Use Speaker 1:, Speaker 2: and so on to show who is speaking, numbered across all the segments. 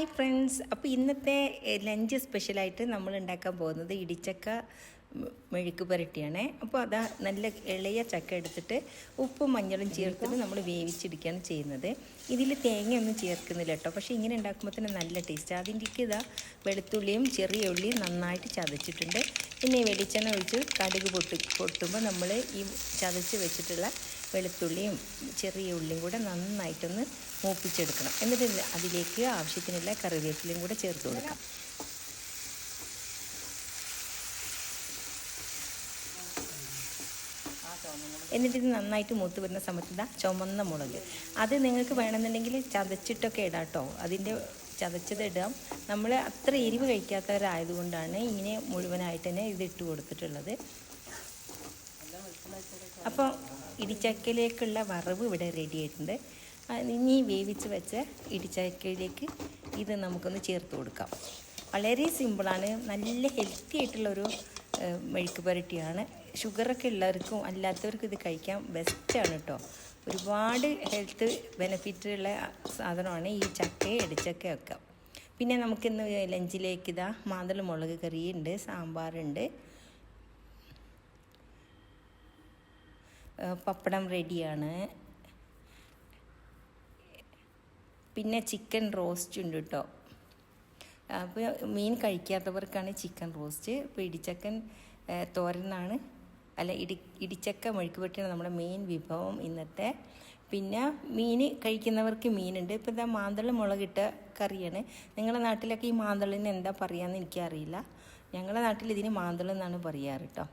Speaker 1: Hi friends. അപ്പോൾ ഇന്നത്തെ lunch സ്പെഷ്യലായിട്ട് നമ്മൾ ഉണ്ടാക്കാൻ പോകുന്നത് ഇടിച്ചക്ക മെഴുക്ക് പുരട്ടിയാണ്. അപ്പോൾ അതാ നല്ല ഇളയ ചക്ക എടുത്തിട്ട് ഉപ്പും മഞ്ഞളും ചേർത്തിട്ട് നമ്മൾ വേവിച്ചിടിക്കുകയാണ് ചെയ്യുന്നത്. ഇതിൽ തേങ്ങയൊന്നും ചേർക്കുന്നില്ല കേട്ടോ. പക്ഷേ ഇങ്ങനെ ഉണ്ടാക്കുമ്പോൾ തന്നെ നല്ല ടേസ്റ്റ് അതിന്റെക്ക് ഇതാ വെളുത്തുള്ളിയും ചെറിയ ഉള്ളിയും നന്നായിട്ട് ചതച്ചിട്ടുണ്ട്. പിന്നെ വെളിച്ചെണ്ണ ഒഴിച്ച് കടുക് പൊട്ടി പൊട്ടുമ്പോൾ നമ്മൾ ഈ ചതച്ച് വെച്ചിട്ടുള്ള വെളുത്തുള്ളിയും ചെറിയ ഉള്ളിയും കൂടെ നന്നായിട്ടൊന്ന് മൂപ്പിച്ചെടുക്കണം. എന്നിട്ട് അതിലേക്ക് ആവശ്യത്തിനുള്ള കറിവേപ്പിലയും കൂടെ ചേർത്ത് കൊടുക്കാം. എന്നിട്ട് ഇത് നന്നായിട്ട് മൂത്ത് വരുന്ന സമയത്ത് ഇതാ ചുമന്ന മുളക്. അത് നിങ്ങൾക്ക് വേണമെന്നുണ്ടെങ്കിൽ ചതച്ചിട്ടൊക്കെ ഇടാം കേട്ടോ. അതിന്റെ ചതച്ചത് ഇടാം. നമ്മൾ അത്ര എരിവ് കഴിക്കാത്തവരായതുകൊണ്ടാണ് ഇങ്ങനെ മുഴുവനായിട്ട് തന്നെ ഇത് ഇട്ട് കൊടുത്തിട്ടുള്ളത്. അപ്പോൾ ഇടിച്ചക്കയിലേക്കുള്ള വറവ് ഇവിടെ റെഡി ആയിട്ടുണ്ട്. ഇനി വേവിച്ച് വെച്ച ഇടിച്ചക്കയിലേക്ക് ഇത് നമുക്കൊന്ന് ചേർത്ത് കൊടുക്കാം. വളരെ സിമ്പിളാണ് നല്ല ഹെൽത്തി ആയിട്ടുള്ളൊരു മെഴുക്ക് പുരട്ടിയാണ്. ഷുഗറൊക്കെ ഉള്ളവർക്കും അല്ലാത്തവർക്കും ഇത് കഴിക്കാൻ ബെസ്റ്റാണ് കേട്ടോ ഒരുപാട് ഹെൽത്ത് ബെനിഫിറ്റ് ഉള്ള സാധനമാണ് ഈ ചക്ക ഇടിച്ചക്കയൊക്കെ പിന്നെ നമുക്കിന്ന് ലഞ്ചിലേക്ക് ഇതാ മാതള മുളക് കറിയുണ്ട് സാമ്പാറുണ്ട്. പപ്പടം റെഡിയാണ് പിന്നെ ചിക്കൻ റോസ്റ്റ് ഉണ്ട് കേട്ടോ അപ്പോൾ മീൻ കഴിക്കാത്തവർക്കാണ് ചിക്കൻ റോസ്റ്റ് ഇപ്പോൾ ഇടിച്ചക്കൻ തോരനാണ്. അല്ല ഇടി ഇടിച്ചക്ക മെഴുക്കുപെട്ടിയാണ് നമ്മുടെ മെയിൻ വിഭവം ഇന്നത്തെ. പിന്നെ മീൻ കഴിക്കുന്നവർക്ക് മീനുണ്ട്. ഇപ്പോൾ ഇതാ മാന്തള മുളകിട്ട കറിയാണ്. നിങ്ങളുടെ നാട്ടിലൊക്കെ ഈ മാന്തളിന് എന്താ പറയുക എന്ന് എനിക്കറിയില്ല. ഞങ്ങളുടെ നാട്ടിൽ ഇതിന് മാന്തളം എന്നാണ് പറയാറ് കേട്ടോ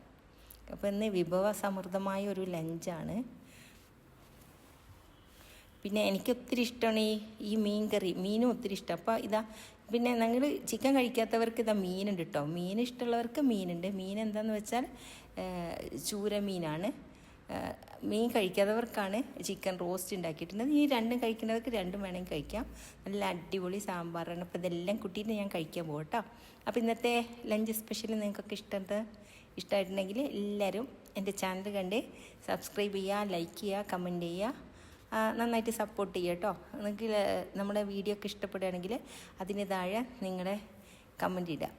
Speaker 1: അപ്പോൾ ഇന്ന് വിഭവസമൃദ്ധമായ ഒരു ലഞ്ചാണ്. പിന്നെ എനിക്ക് ഒത്തിരി ഇഷ്ടമാണ് ഈ ഈ മീൻ കറി മീനും ഒത്തിരി ഇഷ്ടം. അപ്പോൾ ഇതാ പിന്നെ നിങ്ങൾ ചിക്കൻ കഴിക്കാത്തവർക്ക് ഇതാ മീനുണ്ട് കേട്ടോ മീൻ ഇഷ്ടമുള്ളവർക്ക് മീനുണ്ട്. മീൻ എന്താണെന്ന് വെച്ചാൽ ചൂര മീനാണ് മീൻ കഴിക്കാത്തവർക്കാണ് ചിക്കൻ റോസ്റ്റ് ഉണ്ടാക്കിയിട്ടുള്ളത്. ഈ രണ്ടും കഴിക്കുന്നവർക്ക് രണ്ടും വേണമെങ്കിൽ കഴിക്കാം. നല്ല അടിപൊളി സാമ്പാറാണ്. അപ്പോൾ ഇതെല്ലാം കൂട്ടിയിട്ട് ഞാൻ കഴിക്കാൻ പോകട്ടോ അപ്പോൾ ഇന്നത്തെ ലഞ്ച് സ്പെഷ്യൽ നിങ്ങൾക്കൊക്കെ ഇഷ്ടമുണ്ട് ഇഷ്ടമായിട്ടുണ്ടെങ്കിൽ എല്ലാവരും എന്റെ ചാനൽ കണ്ട് സബ്സ്ക്രൈബ് ചെയ്യുക ലൈക്ക് ചെയ്യുക കമന്റ് ചെയ്യുക. നന്നായിട്ട് സപ്പോർട്ട് ചെയ്യുക കേട്ടോ. നിങ്ങൾക്ക് നമ്മുടെ വീഡിയോ ഒക്കെ ഇഷ്ടപ്പെടുകയാണെങ്കിൽ അതിന് താഴെ നിങ്ങളുടെ കമന്റ് ഇടുക.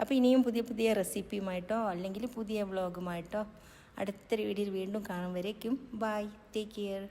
Speaker 1: അപ്പോൾ ഇനിയും പുതിയ പുതിയ റെസിപ്പിയുമായിട്ടോ അല്ലെങ്കിൽ പുതിയ വ്ളോഗുമായിട്ടോ അടുത്തൊരു വീഡിയോയിൽ വീണ്ടും കാണും വരേക്കും. Bye take care